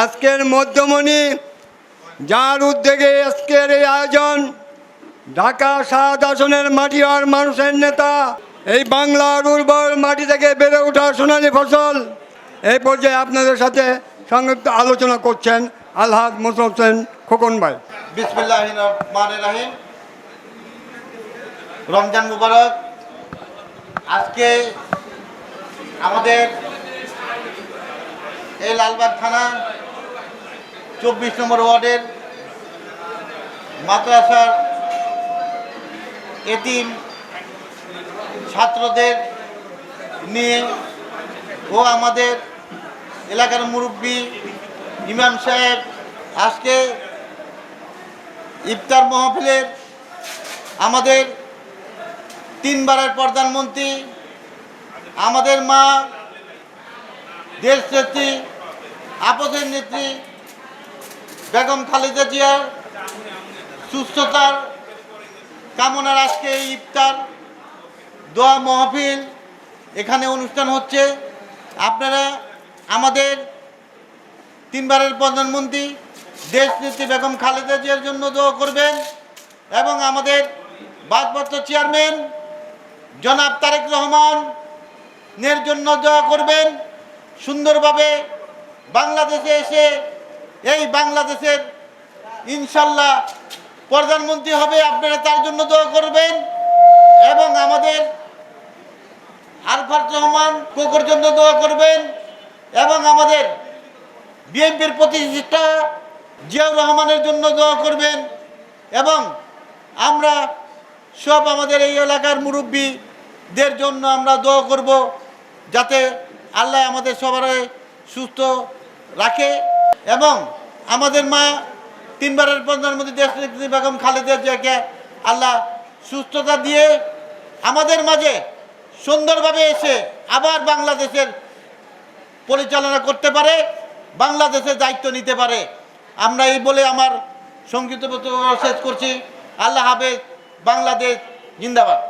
আজকের মধ্যমণি, যার উদ্যোগে আজকের এই আয়োজন ঢাকা সাত আসনের মাটিয়ার মানুষের নেতা, এই বাংলার উর্বর মাটি থেকে বেড়ে ওঠা সোনালী ফসল, এই পর্যায়ে আপনাদের সাথে সংযুক্ত আলোচনা করছেন আলহাদ মোসা হোসেন খোকন ভাই। রমজান মুবারক। আজকে আমাদের এই লালবাগ থানা, চব্বিশ নম্বর ওয়ার্ডের মাদ্রাসার এতিম ছাত্রদের নিয়ে ও আমাদের এলাকার মুরব্বী ইমাম সাহেব আজকে ইফতার মহফিলের আমাদের তিনবারের প্রধানমন্ত্রী, আমাদের মা দেশ নেত্রী আপসের নেত্রী বেগম খালেদা জিয়ার সুস্থতার কামনার আজকে এই ইফতার, দোয়া মহফিল এখানে অনুষ্ঠান হচ্ছে। আপনারা আমাদের তিনবারের প্রধানমন্ত্রী দেশ নেত্রী বেগম খালেদা জিয়ার জন্য দোয়া করবেন এবং আমাদের ভারপ্রাপ্ত চেয়ারম্যান জনাব তারেক রহমানের জন্য দোয়া করবেন। সুন্দরভাবে বাংলাদেশে এসে এই বাংলাদেশের ইনশাল্লাহ প্রধানমন্ত্রী হবে, আপনারা তার জন্য দোয়া করবেন। এবং আমাদের আরফাত রহমান কোকর জন্য দোয়া করবেন। এবং আমাদের বিএনপির প্রতিষ্ঠা জিয়াউর রহমানের জন্য দোয়া করবেন। এবং আমরা সব আমাদের এই এলাকার মুরব্বীদের জন্য আমরা দোয়া করব, যাতে আল্লাহ আমাদের সবার সুস্থ রাখে এবং আমাদের মা তিনবারের প্রধানমন্ত্রী দেশ বেগম খালেদা জিয়াকে আল্লাহ সুস্থতা দিয়ে আমাদের মাঝে সুন্দরভাবে এসে আবার বাংলাদেশের পরিচালনা করতে পারে, বাংলাদেশের দায়িত্ব নিতে পারে। আমরা এই বলে আমার সংক্ষিপ্ত শেষ করছি। আল্লাহ হাফেজ, বাংলাদেশ, জিন্দাবাদ।